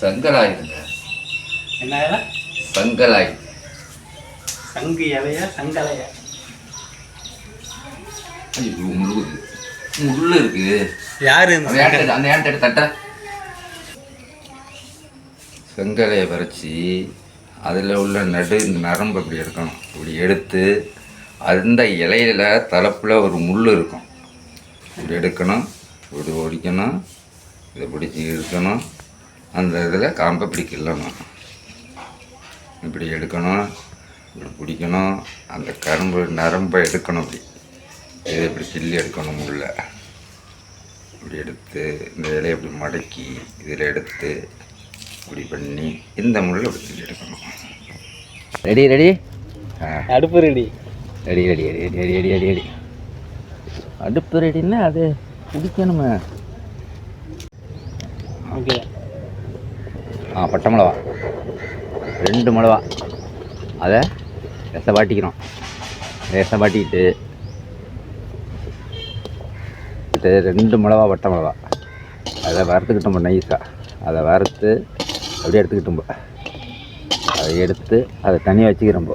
சங்கலாய் இருங்க என்ன? சங்கலாய். சங்கு இலையா சங்கலையா? முழுகுது முள்ளு இருக்கு. யாரு அந்த ஏன்ட்ட தட்ட. செங்கலையை பறிச்சு அதில் உள்ள நடு இந்த நரம்பு இப்படி எடுக்கணும் இப்படி எடுத்து அந்த இலையில தலைப்பில் ஒரு முள் இருக்கும். இப்படி எடுக்கணும் இப்படி ஒடிக்கணும் இதை பிடிச்சி இழுக்கணும். அந்த இதில் காம்பை கிள்ளணும் இப்படி எடுக்கணும் இப்படி பிடிக்கணும் அந்த கரும்பு நரம்பை எடுக்கணும் இப்படி. இதை இப்படி கிள்ளி எடுக்கணும் முள்ள இப்படி எடுத்து இந்த இலையை இப்படி மடக்கி இதில் எடுத்து இப்படி பண்ணி இந்த முள்ள இப்படி கிள்ளி எடுக்கணும். ரெடி ரெடி அடுப்பு ready ready ready ready ready ready ready ready அடுப்பு ரெடின்னா அது பிடிக்கணுமே. ஓகே ஆ பட்டை மிளவா. ரெண்டு மிளவா. அதை ரசம் வாட்டிக்கிறோம் ரசம் வாட்டிக்கிட்டு இது ரெண்டு மிளவா பட்டை மிளவா. அதை வறுத்துக்கிட்டோம் நைஸாக அதை வறுத்து அப்படியே எடுத்துக்கிட்டோம் அதை எடுத்து அதை தனியாக வச்சுக்கிறோம்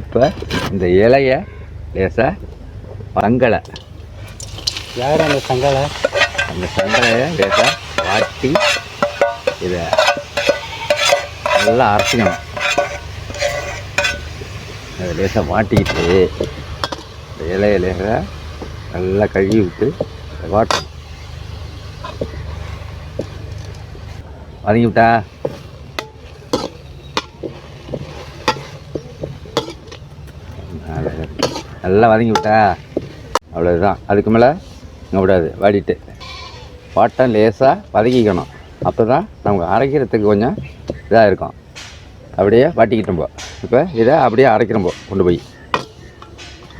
இப்போ இந்த இலையை லேசாக பங்கலை யார் அந்த சங்கலை? அந்த சங்கரையை லேசாக வாட்டி இதை நல்லா அரைச்சிக்கணும். அதை லேசாக மாட்டிக்கிட்டு இலைய லேசாக நல்லா கழுவி விட்டு அதை வாட்டணும். வதங்கி விட்டா நல்லா- நல்லா வதங்கி விட்டா அவ்வளோதான் அதுக்கு மேலே விடாது வாடிட்டு. வாட்டம் லேசாக வதக்கிக்கணும். அப்போ தான் நமக்கு அரைக்கிறதுக்கு கொஞ்சம் இதாக இருக்கும். அப்படியே வாட்டிக்கிட்டோம் போ இப்போ இதை அப்படியே அரைக்கிறோம் போ கொண்டு போய்.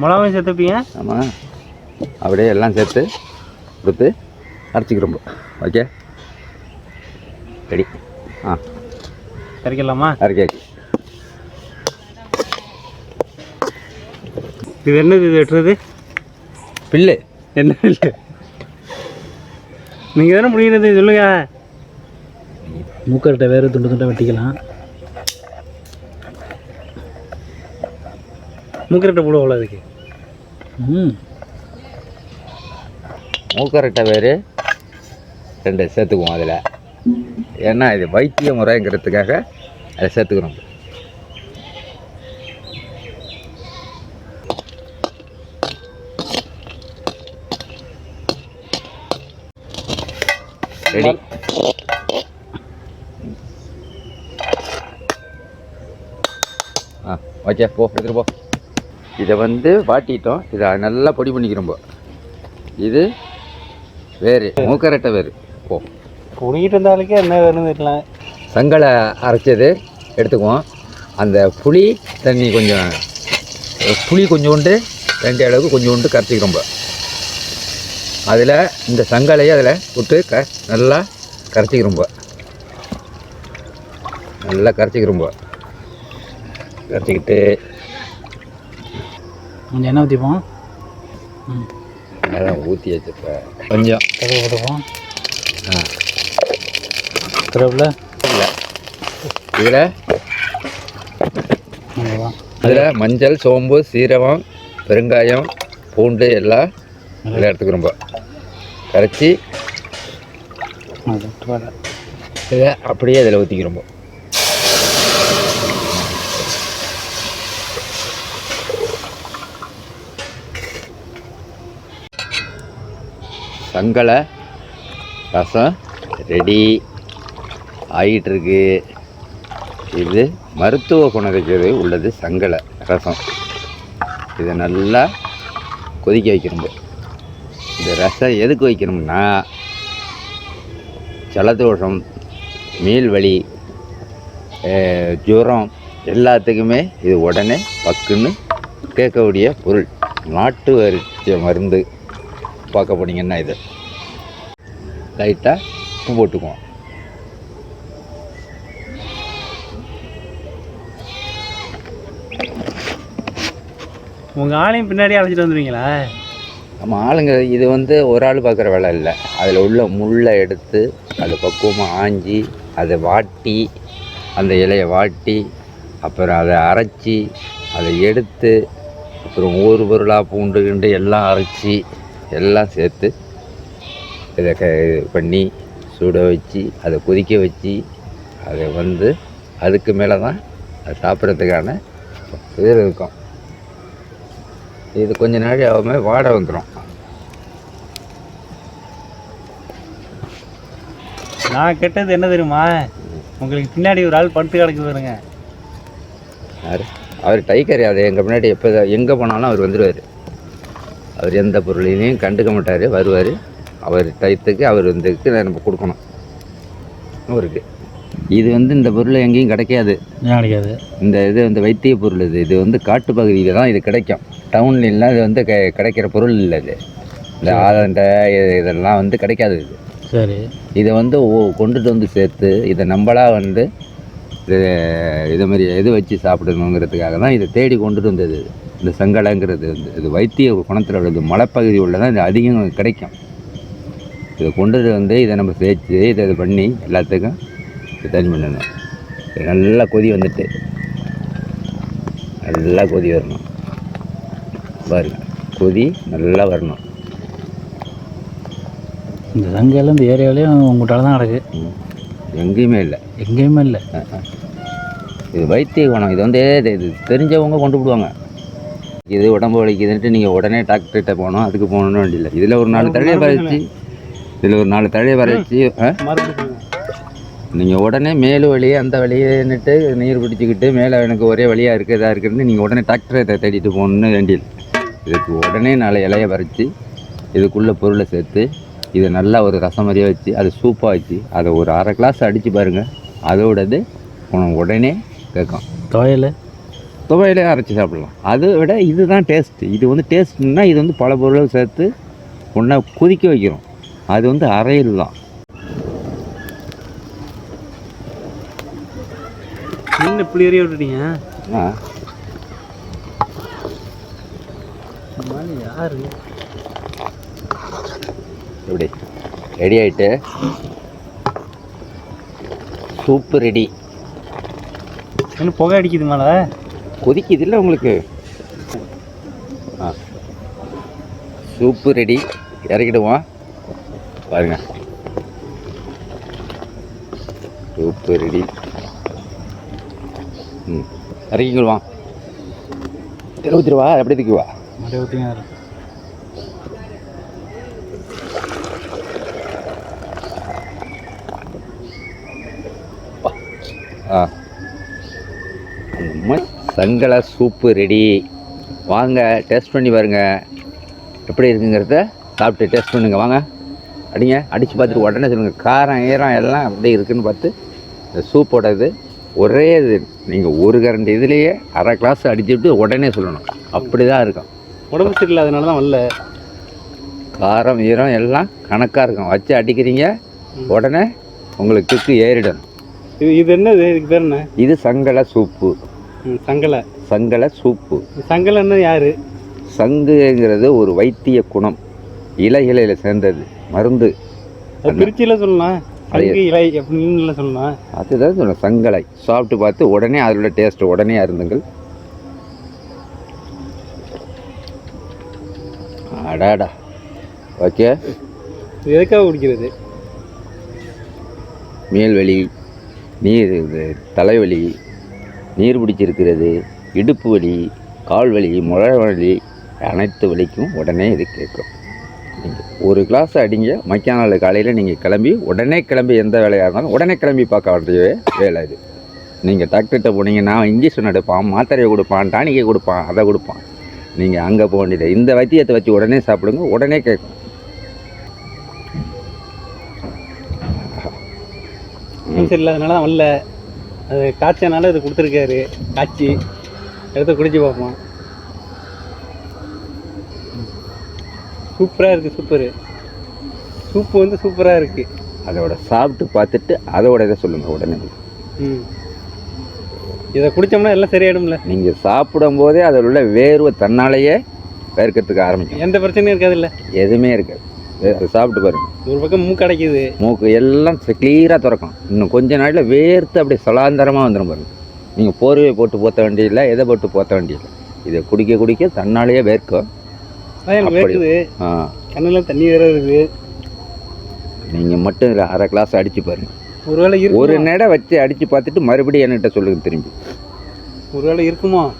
மிளகாயும் சேர்த்துப்பீங்க. ஆமாம் அப்படியே எல்லாம் சேர்த்து கொடுத்து அரைச்சிக்கிறோம் போ ஓகே? ரெடி. ஆ. கறிக்கலாமா அரைக்காச்சு இது என்னது இது வெட்டுறது? பில்லு. என்ன இல்லை நீங்கள் தானே முடிகிறது சொல்லுங்க. மூக்கர்கிட்ட வேறு துண்டு துண்டை வெட்டிக்கலாம். மூக்கரட்டை போட அவ்வளோ அதுக்கு? ம். மூக்கரட்டை வேறு ரெண்டு சேர்த்துக்குவோம் அதில். ஏன்னா இது வைத்திய முறைங்கிறதுக்காக அதை சேர்த்துக்கிறோம் ரெடி. ஓகே போ எடுத்துகிட்டு போ. இதை வந்து வாட்டிட்டோம். இதை நல்லா பொடி பண்ணிக்கிறோம் போ. இது வேறு மூக்கரட்டை வேறு. போ. குடிக்கிட்டு இருந்தாலுக்கே என்ன வேணும்னு தெரியலாம் சங்கலை அரைச்சது எடுத்துக்குவோம். அந்த புளி தண்ணி கொஞ்சம் புளி கொஞ்சோண்டு ரெண்டு அளவுக்கு கொஞ்சோண்டு கரைச்சிக்கிறோம் அதில் இந்த சங்கலையை அதில் விட்டு க நல்லா கரைச்சிக்கிறோம் நல்லா கரைச்சிக்கிறோம் கரைச்சிக்கிட்டு கொஞ்சம் எண்ணெய் ஊற்றிப்போம் ம். அதான் ஊற்றி வச்சுப்ப கொஞ்சம் கதை போட்டுப்போம் ஆ. கருவேப்பில இல்லை. இதில்? அதில் மஞ்சள் சோம்பு சீரகம் பெருங்காயம் பூண்டு எல்லாம் இதில் எடுத்துக்கிறோம் கரைச்சி இதை அப்படியே இதில் ஊற்றிக்கிறோம் சங்கலை ரசம் ரெடி. ஆகிட்டுருக்கு இது மருத்துவ குணத்துக்கு உள்ளது சங்கலை ரசம். இதை நல்லா கொதிக்க வைக்கணும் இந்த ரசம் எதுக்கு வைக்கணும்னா ஜலதோஷம் மீள்வலி ஜுரம் எல்லாத்துக்குமே இது உடனே பக்குன்னு கேட்கக்கூடிய பொருள். நாட்டு வரிச்ச மருந்து. பார்க்க போனீங்கன்னா இது. லைட்டாக உப்பு போட்டுக்குவோம். உங்கள் ஆளையும் பின்னாடியே அழைச்சிட்டு வந்துடுவீங்களா நம்ம ஆளுங்க இது வந்து ஒரு ஆள் பார்க்குற வேலை இல்லை. அதில் உள்ள முள்ளை எடுத்து அதை பக்குவமாக ஆஞ்சி அதை வாட்டி அந்த இலையை வாட்டி அப்புறம் அதை அரைச்சி அதை எடுத்து அப்புறம் ஒரு பொருளாக பூண்டு கிண்டு எல்லாம் அரைச்சி எல்லாம் சேர்த்து இதை க இது பண்ணி சுட வச்சு அதை கொதிக்க வச்சு அதை வந்து அதுக்கு மேலே தான் அது சாப்பிட்றதுக்கான இது இருக்கும். இது கொஞ்ச நாள் ஆகாமல் வாடை வந்துடும் நான் கெட்டது என்ன தெரியுமா? உங்களுக்கு பின்னாடி ஒரு ஆள் படுத்து கிடக்கு பாருங்க. யார்? அவர் டைக்கர் அது எங்கள் முன்னாடி எப்போ எங்கே போனாலும் அவர் வந்துடுவார் அவர் எந்த பொருளையும் கண்டுக்க மாட்டார் வருவார். அவர் டயத்துக்கு அவர் வந்துக்கு நம்ம கொடுக்கணும். அவருக்கு. இது வந்து இந்த பொருள் எங்கேயும் கிடைக்காது. கிடைக்காது? இந்த இது வந்து வைத்திய பொருள் இது. இது வந்து காட்டு பகுதியில் தான் இது கிடைக்கும். டவுன்ல எல்லாம் இது வந்து க- கிடைக்கிற பொருள் இல்லை இது. இந்த ஆலண்டை இது- இதெல்லாம் வந்து கிடைக்காது இது. சரி. இதை வந்து கொண்டுட்டு வந்து சேர்த்து இதை நம்மளா வந்து இது இது மாதிரி இது வச்சு சாப்பிடணுங்கிறதுக்காக தான் இதை தேடி கொண்டுட்டு வந்தது இது. இந்த சங்கடங்கிறது வந்து இது வைத்திய குணத்தில் உள்ளது. மலைப்பகுதி உள்ள தான் இது அதிகம் கிடைக்கும். இதை கொண்டுட்டு வந்து இதை நம்ம சேர்த்து இதை இது பண்ணி எல்லாத்துக்கும் தனி பண்ணணும். நல்லா கொதி வந்துட்டு. நல்லா கொதி வரணும். பாருங்க. கொதி நல்லா வரணும். இந்த சங்கையில் இந்த ஏரியாவிலையும் உங்கள்கிட்ட தான் கிடக்கு. ம். எங்கேயுமே இல்லை. எங்கேயுமே இல்லை. இது வைத்திய குணம். இது வந்து இது இது தெரிஞ்சவங்க கொண்டு விடுவாங்க இது உடம்பு வலிக்குதுன்ட்டு நீங்கள் உடனே டாக்டர்கிட்ட போகணும் அதுக்கு போகணும்னு வேண்டியில்லை இதில் ஒரு நாலு தழையை வரைச்சி இதில் ஒரு நாலு தழையை வரைச்சி நீங்கள் உடனே மேலு வலி அந்த வலியன்னுட்டு நீர் பிடிச்சிக்கிட்டு மேலே எனக்கு ஒரே வழியாக இருக்குது இதாக இருக்குதுன்னு நீங்கள் உடனே டாக்டரை தேடிட்டு போகணுன்னு வேண்டியது இதுக்கு உடனே நாலு இலையை வரைச்சி இதுக்குள்ளே பொருளை சேர்த்து இதை நல்லா ஒரு ரசம் மாதிரியே வச்சு அதை சூப்பாக வச்சு அதை ஒரு அரை கிளாஸ் அடித்து பாருங்கள் அதோடது உனக்கு உடனே கேட்கும். துவையல் துவையிலே அரைச்சி சாப்பிடலாம். அதை விட இதுதான் டேஸ்ட்டு இது வந்து டேஸ்ட்னா இது வந்து பல பொருள் சேர்த்து ஒன்றா கொதிக்க வைக்கிறோம். அது வந்து அரையில் தான். என்ன இப்படி எறிய விட்டுட்டீங்க? ஆ. யாரு இப்படி. ரெடி ஆகிட்டு சூப்பு ரெடி என்ன புகை அடிக்குது மேலே? கொதிக்குது இல்லை உங்களுக்கு? ஆ. Soup ready. இறக்கிடுவோம். பாருங்க. Soup ready. ம். இறக்கிக்கிடுவான் இருபத்தி ரூபா எப்படி தூக்குவா இருபத்தி ஆறு ஆ நம்ம சங்கலை சூப்பு ரெடி வாங்க டேஸ்ட் பண்ணி பாருங்க. எப்படி இருக்குங்கிறத சாப்பிட்டு டேஸ்ட் பண்ணுங்க. வாங்க. அடிங்க அடித்து பார்த்துட்டு உடனே சொல்லுங்கள் காரம் ஈரம் எல்லாம் எப்படி இருக்குன்னு பார்த்து இந்த சூப்போட இது ஒரே இது. நீங்கள் ஒரு கரண்ட் இதுலேயே அரை கிளாஸ் அடிச்சுட்டு உடனே சொல்லணும். அப்படி தான் இருக்கும். உடம்பு சரியில்லை அதனால தான் வரல. காரம் ஈரம் எல்லாம் கணக்காக இருக்கும். வச்சு அடிக்கிறீங்க உடனே உங்களுக்கு கிக்கு ஏறிடணும் இது இது என்னது? இதுக்கு பேர் என்ன? இது சங்கலை சூப்பு. சங்கலை. சங்கலை சூப்பு. சங்கலை என்ன யாரு? சங்குங்கிறது ஒரு வைத்திய குணம். இலைகளில் சேர்ந்தது. மருந்து. திருச்சியில் சொல்லலாம். இலை அப்படின்னு சொல்லலாம். அதுதான் சொல்ல சங்கலை. சாப்பிட்டு பார்த்து உடனே உள்ள டேஸ்ட் உடனே அருந்துங்கள். அடாடா. ஓகே. எதுக்காக குடிக்கிறது? மேல்வலி நீர் தலைவலி நீர் பிடிச்சிருக்கிறது. இடுப்பு வலி கால் வலி முழ வலி அனைத்து வலிக்கும் உடனே இது கேட்கும். நீங்கள் ஒரு கிளாஸ் அடிங்க மக்கிய நாள் காலையில் நீங்கள் கிளம்பி உடனே கிளம்பி எந்த வேலையாக இருந்தாலும் உடனே கிளம்பி பார்க்க வேண்டிய வேலை இது. நீங்கள் டாக்டர்கிட்ட போனீங்கன்னா இன்ஜெக்ஷன் எடுப்பான் மாத்திரையை கொடுப்பான் டானிக்கை கொடுப்பான் அதை கொடுப்பான். நீங்கள் அங்கே போக வேண்டியது இந்த வைத்தியத்தை வச்சு உடனே சாப்பிடுங்க உடனே கேட்கும். இல்லாதனால தான் வரல. அது காய்ச்சனால இது கொடுத்துருக்காரு. காய்ச்சி எடுத்து குடிச்சு பார்ப்போம். சூப்பராக இருக்குது சூப்பரு. சூப்பு வந்து சூப்பராக இருக்குது அதோட சாப்பிட்டு பார்த்துட்டு அதோட இதை சொல்லுங்கள் உடனே. ம். இதை குடித்தோம்னா எல்லாம் சரியாயிடும்ல. நீங்கள் சாப்பிடும்போதே அதில் உள்ள வேர்வை தன்னாலேயே வேர்க்கிறதுக்கு ஆரம்பிக்கும். எந்த பிரச்சனையும் இருக்காதுல்ல. எதுவுமே இருக்காது. சாப்பிட்டு பாருங்க ஒரு பக்கம் மூக்கு அடைக்குது. மூக்கு எல்லாம் கிளியராக திறக்கும். இன்னும் கொஞ்ச நாளில் வேர்த்து அப்படியே சலாந்தரமாக வந்துடும் பாருங்க. நீங்கள் போர்வை போட்டு போத்த வேண்டியதில்லை எதை போட்டு போத்த வேண்டியதில்லை. இதை குடிக்க குடிக்க தன்னாலேயே வேர்க்கும். வேர்க்குது. ஆ. கண்ணுல தண்ணி வேற இருக்குது. நீங்கள் மட்டும் இதில் அரை கிளாஸ் அடித்து பாருங்க. ஒருவேளை ஒரு நடை வச்சு அடித்து பார்த்துட்டு மறுபடியும் என்கிட்ட சொல்லுங்க திரும்பி. ஒருவேளை இருக்குமா?